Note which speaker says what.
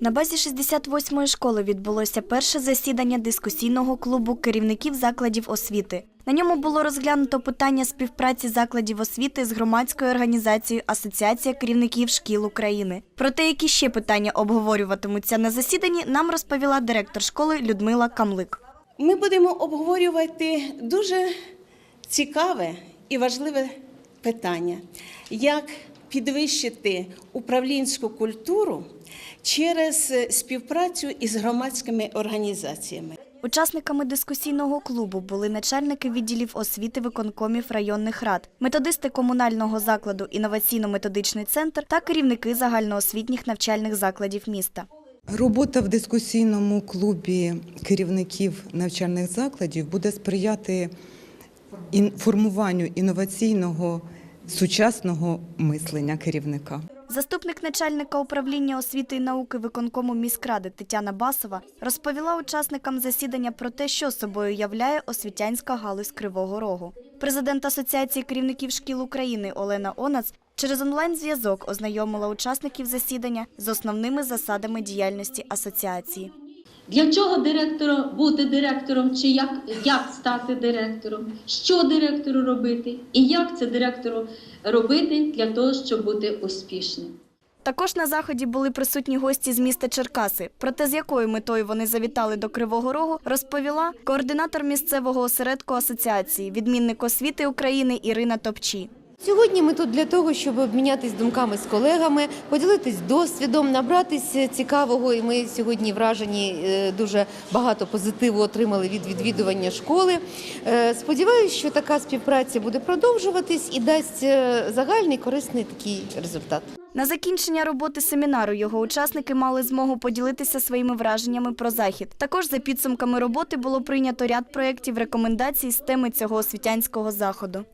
Speaker 1: На базі 68-ї школи відбулося перше засідання дискусійного клубу керівників закладів освіти. На ньому було розглянуто питання співпраці закладів освіти з громадською організацією Асоціація керівників шкіл України. Про те, які ще питання обговорюватимуться на засіданні, нам розповіла директор школи Людмила Камлик.
Speaker 2: Ми будемо обговорювати дуже цікаве і важливе питання, як підвищити управлінську культуру через співпрацю із громадськими організаціями.
Speaker 1: Учасниками дискусійного клубу були начальники відділів освіти виконкомів районних рад, методисти комунального закладу інноваційно-методичний центр та керівники загальноосвітніх навчальних закладів міста.
Speaker 3: Робота в дискусійному клубі керівників навчальних закладів буде сприяти формуванню інноваційного сучасного мислення керівника.
Speaker 1: Заступник начальника управління освіти і науки виконкому міськради Тетяна Басова розповіла учасникам засідання про те, що собою являє освітянська галузь Кривого Рогу. Президент Асоціації керівників шкіл України Олена Онац через онлайн-зв'язок ознайомила учасників засідання з основними засадами діяльності асоціації.
Speaker 4: Для чого директору бути директором, чи як, як стати директором, що директору робити, і як це директору робити для того, щоб бути успішним.
Speaker 1: Також на заході були присутні гості з міста Черкаси. Про те, з якою метою вони завітали до Кривого Рогу, розповіла координатор місцевого осередку асоціації, відмінник освіти України Ірина Топчі.
Speaker 5: Сьогодні ми тут для того, щоб обмінятись думками з колегами, поділитись досвідом, набратися цікавого. І ми сьогодні вражені е, дуже багато позитиву отримали від відвідування школи. Е, Сподіваюсь, що така співпраця буде продовжуватись і дасть е, загальний корисний такий результат.
Speaker 1: На закінчення роботи семінару його учасники мали змогу поділитися своїми враженнями про захід. Також за підсумками роботи було прийнято ряд проєктів рекомендацій з теми цього освітянського заходу.